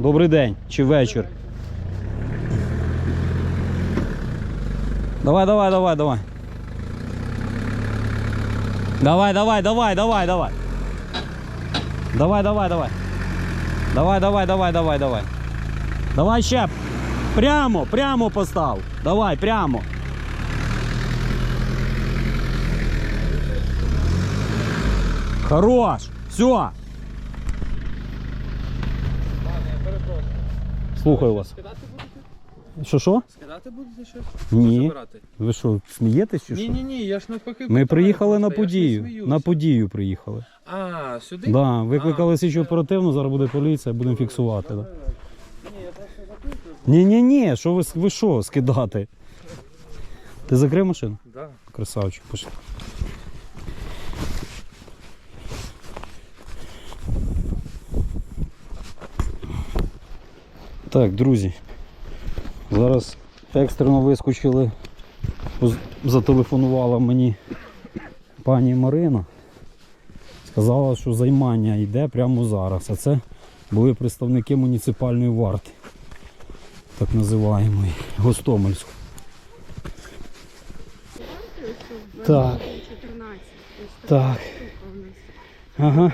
Добрий день чи вечір. Давай, давай, давай, давай. Давай, давай, давай, давай, давай. Давай, давай, давай. Давай, давай, давай, давай, давай. Давай ще. Прямо, прямо постав. Давай, прямо. Хорош. Все. Слухаю вас. Скидати будете? Що що? Скидати будете щось? Ні. Забирати? Ви що, смієтесь чи Ні, що? ні, ні, я ж навпаки. Ми питаю приїхали на просто, я ж не подію. сміюся. На подію приїхали. А, сюди? Да, викликали слідчу все. оперативну, зараз буде поліція, будемо фіксувати. Да. Ні. Ні, ні, що ви, ви що, скидати? Ти закрив машину? Да. Красавчик, пішли. Так, друзі. Зараз екстрено вискочили. Зателефонувала мені пані Марина. Сказала, що займання йде прямо зараз. А це були представники муніципальної варти. Так називаємої, Гостомельську. Так. Так. Ага.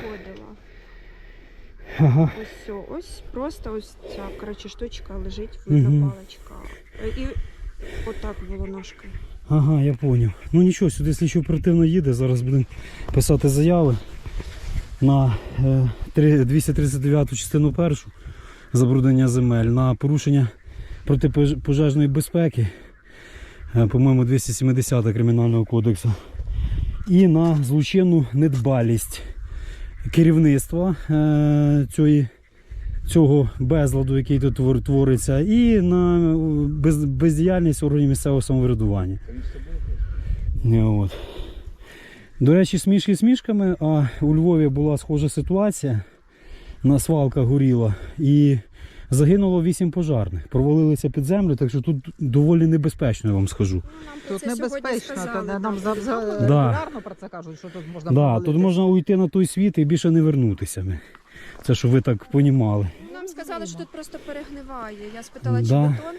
Ага. Ось все. Ось просто ось ця коротше, штучка лежить, видно Мгм. паличка. Е, І отак було ножкою. Ага, я зрозумів. Ну нічого, сюди слідчо оперативно їде. Зараз будемо писати заяви на е, три- 239 частину першу забруднення земель, на порушення протипожежної безпеки, е, по-моєму, 270 Кримінального кодексу. І на злочинну недбалість керівництва е, цієї, цього безладу, який тут твориться, і на е, без, бездіяльність органів місцевого самоврядування. От. До речі, смішки смішками, а у Львові була схожа ситуація. На свалка горіла і загинуло 8 пожарних. Провалилися під землю, так що тут доволі небезпечно, я вам скажу. Нам Тут це небезпечно, то нам за, за. Да. регулярно про це кажуть, що тут можна Да, тут можна уйти на той світ і більше не вернутися. ми. Це щоб ви так понімали. Нам сказали, що тут просто перегниває. Я спитала, чи Да. бетон.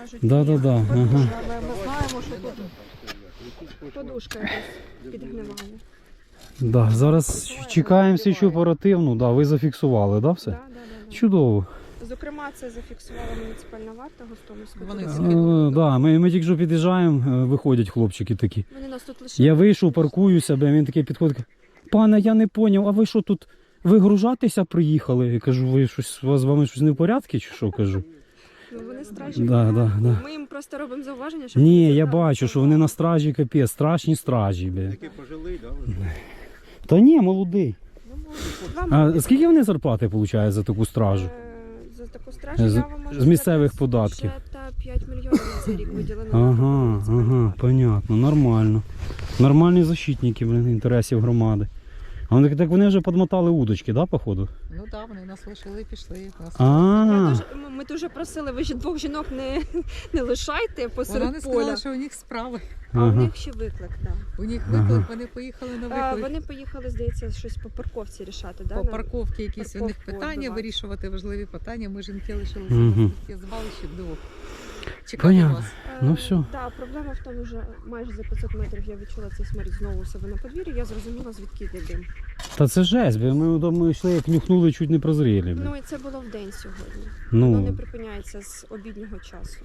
Кажуть, Да, да, да, ага. Але ми знаємо, що тут Подушка якась підгниває. Да, зараз чекаємо слідчу оперативну, да, ви зафіксували, да, все? Да, да, да, да. Чудово. Зокрема, це зафіксувала муніципальна варта Гостомельської. Вони. Е, да, ми, ми тільки що під'їжджаємо, е, виходять хлопчики такі. Вони нас тут лише Я вийшов, паркуюся, бля, він такий підходить. каже, Пане, я не поняв, а ви що тут вигружатися приїхали? Я кажу, ви щось, у вас з вами щось не в порядку, чи що кажу? Ну, вони стражі. Да, да, да. Ми їм просто робимо зауваження, щоб Ні, я бачу, що вони на стражі капець, страшні стражі, бля. Такі пожилий, да? вже? Та ні, молодий. Ну, вам А скільки вони зарплати получають за таку стражу? Е, таку стражу З- я вам з місцевих сказати, податків. та бюджета 5 мільйонів цей рік виділено. на Ага, ага, понятно, нормально. Нормальні защитники, блин, інтересів громади. А вони так вони вже подмотали удочки, да, походу? ну да, вони нас лишили і пішли. Нас. Я А, дуже, ми- ми дуже просили, ви ж двох жінок не, не лишайте Вона посеред не поля. сказала, що у них справи. А у них ще виклик, да. У них Ага. виклик, вони поїхали на виклик. А, вони поїхали, здається, щось по парковці рішати, да? По парковці якісь у них питання, вирішувати важливі питання. Ми жінки лишилися Мгм. на звалищі вдвох. Чекати Понятно. Ну, Е, всьо. Да, проблема в тому, що майже за 500 метрів я відчула цей смерть знову у себе на подвір'ї, я зрозуміла, звідки йде дим. Та це жесть, бля, ми вдома йшли, як нюхнули, чуть не прозріли. Ну і це було в день сьогодні. Воно не Ну, припиняється з обіднього часу.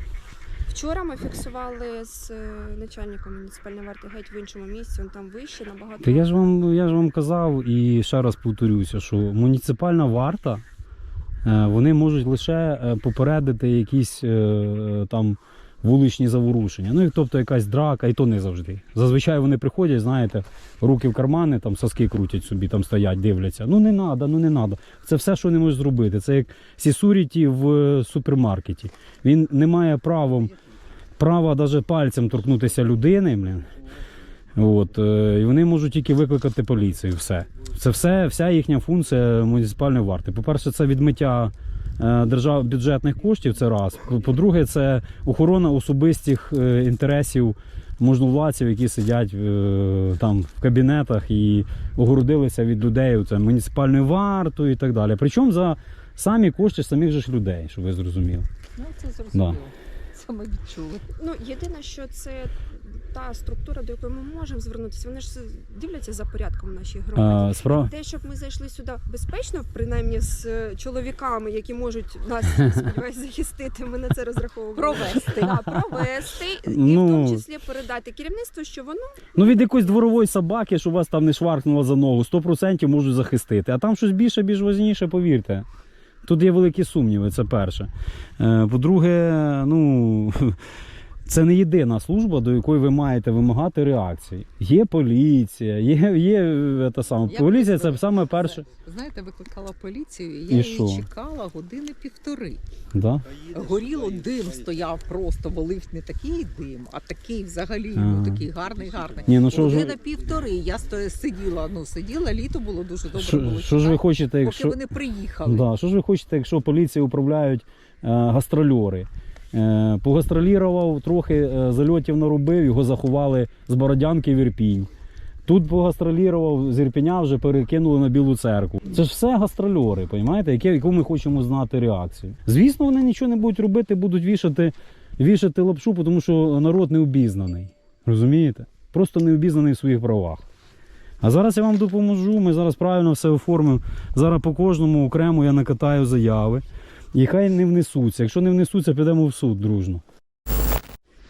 Вчора ми фіксували з е, начальником муніципальної варти геть в іншому місці, він там вище, набагато. та я ж вам я ж вам казав і ще раз повторюся, що муніципальна варта, е, вони можуть лише е, попередити якісь е, там вуличні заворушення. Ну і тобто якась драка, і то не завжди. Зазвичай вони приходять, знаєте, руки в кармани, там соски крутять собі, там стоять, дивляться. Ну не треба, ну не треба. Це все, що вони можуть зробити. Це як сісуріті в е, супермаркеті. Він не має правом, права навіть пальцем торкнутися людини. Блін. От, е, і вони можуть тільки викликати поліцію. Все. Це все, вся їхня функція муніципальної варти. По-перше, це відмиття е, держав бюджетних коштів. Це раз. По- По-друге, це охорона особистих е, інтересів можновладців, які сидять там в кабінетах і огородилися від людей це муніципальною вартою і так далі. Причому за самі кошти самих же ж людей, щоб ви зрозуміли. Ну, це зрозуміло. Це ми відчули. Ну, єдине, що це та структура, до якої ми можемо звернутися. Вони ж дивляться за порядком в нашій громаді. А, справа. Те, щоб ми зайшли сюди безпечно, принаймні з е, чоловіками, які можуть нас сподіваюся захистити, ми на це розраховуємо. Провести. Да, провести і в Ну. тому числі передати керівництву, що воно Ну від якоїсь дворової собаки, щоб вас там не шваркнуло за ногу, 100% можуть захистити. А там щось більше, більш важніше, повірте. Тут є великі сумніви, це перше. Е, По-друге, ну. Це не єдина служба, до якої ви маєте вимагати реакції. Є поліція, є, є е, та саме. Я Поліція це саме перше. Знаєте, викликала поліцію, і І я її що? чекала години півтори. Да? Горіло дим стояв просто, волив не такий дим, а такий взагалі, Ага. ну такий гарний, гарний. Ні, ну що ж, півтори. Я сто- сиділа, ну сиділа, літо було дуже добре. що, було що ж ви хочете, поки якщо. вони приїхали. Да, що ж ви хочете, якщо поліція управляють е, гастрольори? Е, погастролірував, трохи е, зальотів наробив, його заховали з Бородянки в Ірпінь. Тут погастролірував, з Ірпіня вже перекинули на Білу церкву. Це ж все гастрольори, розумієте, яку ми хочемо знати реакцію. Звісно, вони нічого не будуть робити, будуть вішати, вішати лапшу, тому що народ не обізнаний. Розумієте? Просто не обізнаний в своїх правах. А зараз я вам допоможу. Ми зараз правильно все оформимо. Зараз по кожному окремо я накатаю заяви. І хай не внесуться. Якщо не внесуться, підемо в суд дружно.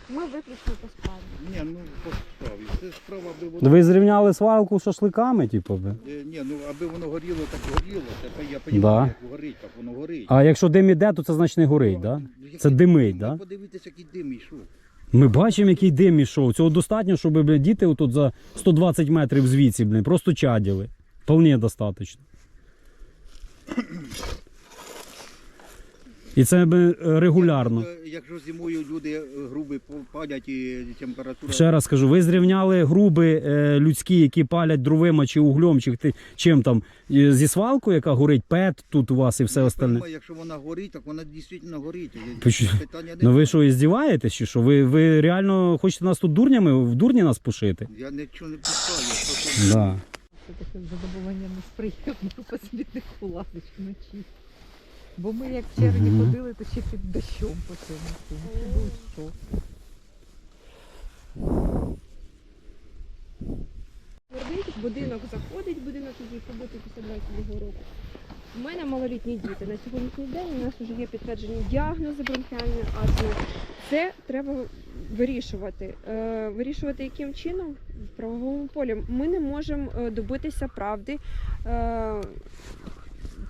ми виключно по справі. Ні, ну по справі. Це справа, аби воно. Ви зрівняли свалку з шашликами, типу. Е, Ні, ну аби воно горіло, так горіло. Це я Да. як горить, так воно горить. А якщо дим іде, то це значить не горить, да? Ну, Це димить, дим? да? Подивитися, який дим йшов. Ми бачимо, який дим ішов. Цього достатньо, щоб бля, діти отут за 120 метрів звідси, блін, просто чаділи. Вполне достатньо. І це би, е, регулярно. Е, Якщо зимою люди е, груби палять і температура. Ще раз кажу, ви зрівняли груби людські, які палять дровима чи углем, чи чим там, зі свалкою, яка горить, пет тут у вас і все Я остальне. Якщо вона горить, так вона дійсно горить. Питання не Ну ви що, і здіваєтесь, чи що? Ви, ви реально хочете нас тут дурнями, в дурні нас пошити? Я нічого не пускаю. Просто... Да. Це таке задоволення неприємно по смітнику лазиш вночі. Бо ми як в червні Мгм. ходили, то ще під дощом по цьому. всьому. Це був шок. Гордить, будинок заходить, будинок який побитий після 22 року. У мене малолітні діти. На сьогоднішній день у нас вже є підтверджені діагнози бронхіальної астми. Це треба вирішувати. Е, вирішувати яким чином? В правовому полі. Ми не можемо е, добитися правди. Е,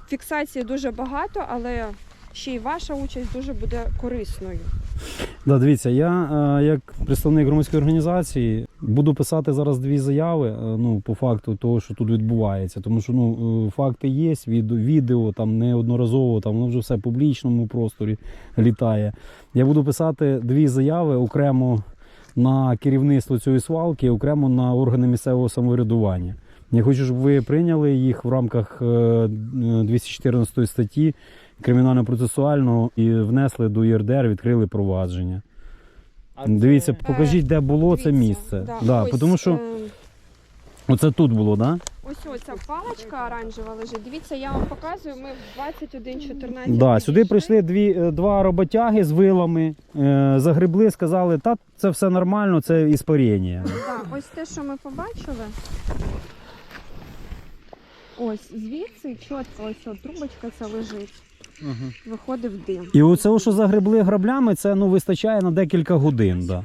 фіксації дуже багато, але ще й ваша участь дуже буде корисною. Да, дивіться, я е, як представник громадської організації буду писати зараз дві заяви. е, Ну, по факту того, що тут відбувається. Тому що ну е, факти є, від, відео там неодноразово, там воно вже все в публічному просторі літає. Я буду писати дві заяви окремо на керівництво цієї свалки, окремо на органи місцевого самоврядування. Я хочу, щоб ви прийняли їх в рамках е, 214 статті кримінально-процесуального і внесли до ЄРДР, відкрили провадження. Дивіться, покажіть, де було це місце. да, Да, ось, тому що е, оце тут було, да? Ось оця паличка оранжева лежить. Дивіться, я вам показую. Ми в 21.14. Да, сюди прийшли дві, е, два роботяги з вилами, е, загребли, сказали, та це все нормально, це іспарення. Да, ось те, що ми побачили. Ось звідси чітко ось от трубочка ця лежить. Виходив дим. І оце, що загребли граблями, це ну, вистачає на декілька годин. Да.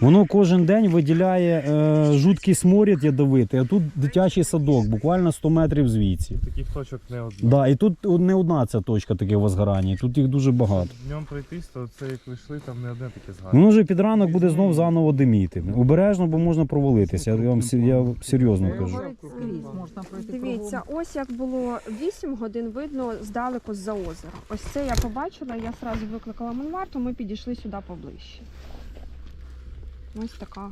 Воно кожен день виділяє е, жуткий сморід ядовитий, а тут дитячий садок, буквально 100 метрів звідси. Таких точок не одна. Да, і тут не одна ця точка таких возгорання, тут їх дуже багато. Днем пройтись, то це як ви йшли, там не одне таке згадане. Воно вже під ранок буде знов заново диміти. Обережно, бо можна провалитися. Я вам сер- я серйозно кажу. Можна пройти Дивіться, ось як було 8 годин видно здалеку з-за озера. Ось це я побачила, я одразу викликала Монварту, ми підійшли сюди поближче. Ось така.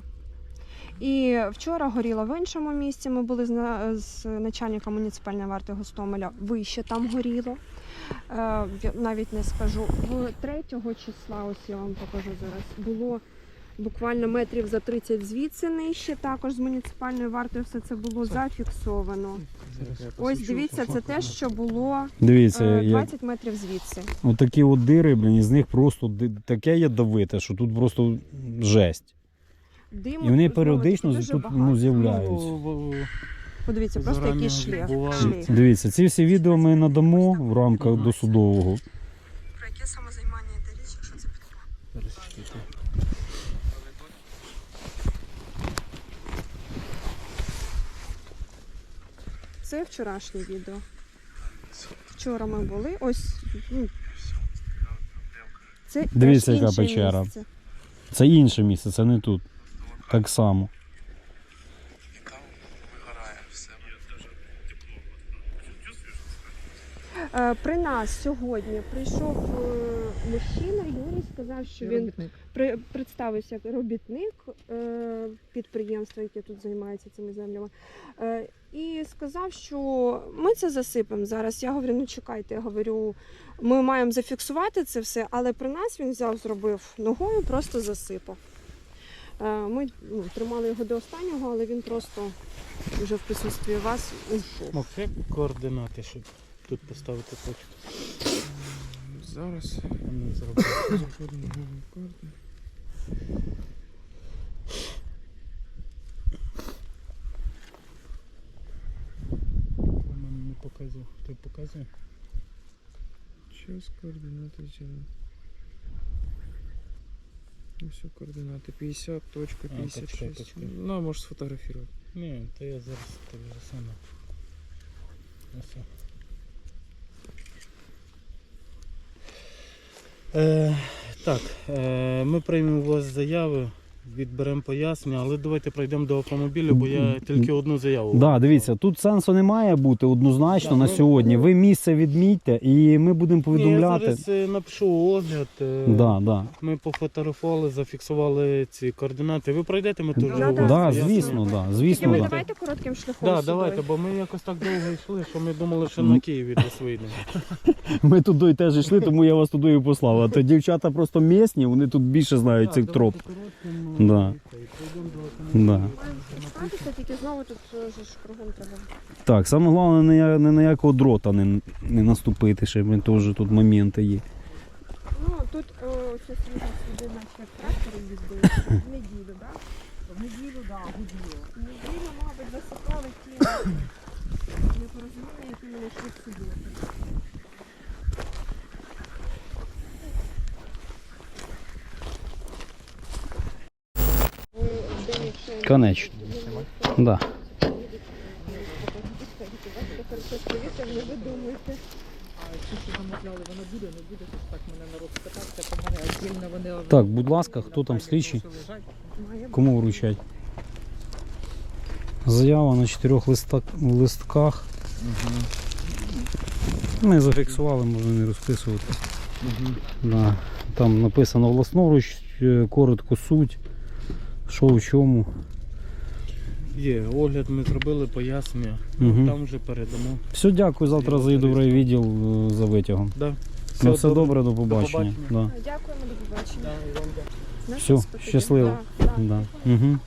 І вчора горіло в іншому місці. Ми були з, на- начальником муніципальної варти Гостомеля. Вище там горіло. Е, навіть не скажу. В 3 числа, ось я вам покажу зараз, було буквально метрів за 30 звідси нижче. Також з муніципальною вартою все це було зафіксовано. Ось дивіться, це те, що було Дивіться, е, 20 метрів звідси. отакі от дири, блін, із них просто таке ядовите, що тут просто жесть. Диму І вони періодично дуже тут багато. ну, з'являються. Подивіться, просто Зарані якийсь шлейф. буває. шлейф. Дивіться, ці всі відео ми надамо в рамках досудового. Про яке самозаймання йде річ, якщо це підходить? Це вчорашнє відео. Вчора ми були. Ось. ну, Це Дивіться, яка інше печера. місце. Це інше місце, це не тут. Так само. Е, При нас сьогодні прийшов е, мужчина, Юрій сказав, що він при, представився як робітник е, підприємства, яке тут займається цими землями, і сказав, що ми це засипемо зараз. Я говорю, ну чекайте, я говорю, ми маємо зафіксувати це все, але при нас він взяв, зробив ногою, просто засипав. Е, ми ну, тримали його до останнього, але він просто вже в присутстві вас ушов. Мог як координати, щоб тут поставити точку? Зараз. Не зробити. Заходимо в Google карти. Не показує. Ти показує? Час координати взяли. все, координати 50, точка А, 56. почекай, почекай. Ну, а можеш сфотографувати. Ні, то я зараз тобі саме. Ось. Е, так, е, ми приймемо у вас заяви, відберемо пояснення, але давайте пройдемо до автомобіля, бо я тільки одну заяву. Да, дивіться, тут сенсу не має бути однозначно Да, на ну, сьогодні. Ви місце відмітьте і ми будемо Ні, я повідомляти. зараз е, напишу огляд. е, Да, да. Ми пофотографували, зафіксували ці координати. Ви пройдете, ми теж Да, у да, вас Да, звісно, Тільки звісно, ми да. давайте коротким шляхом. Да, сюди. давайте, бо ми якось так довго йшли, що ми думали, що на Києві десь вийдемо. Ми туди теж йшли, тому я вас туди і послав. А то дівчата просто місні, вони тут більше знають цих троп. Да. Да. Маємо тільки знову тут е, же ж кругом треба. Так, саме головне, не, не на якого дрота не, не наступити, ще блін, теж тут моменти є. Ну тут о, щось люди сюди наче трактори їздили в неділю, так? В неділю, да, гуділо. В неділю, мабуть, засипали ті непорозуміння, які ми знайшли в суботу. Ви в день, якщо- Конечно. Да. Хорошо, повітря, не ви думаєте. А ті, що замовляли, воно буде, не буде, то ж так будь ласка, хто там слідчий? Кому вручать? Заява на чотирьох листках. Ми зафіксували, можна не розписувати. Да. Там написано власноруч, е, коротко суть, що в чому. Є, огляд ми зробили, пояснення. Угу. Там вже передамо. Все, дякую. Завтра заїду в райвідділ е, за витягом. Да. Ну, все добре, до побачення. побачення. Да. Дякуємо, до побачення. Да, і вам дякую. Все, щасливо. Да, да. Да. Угу.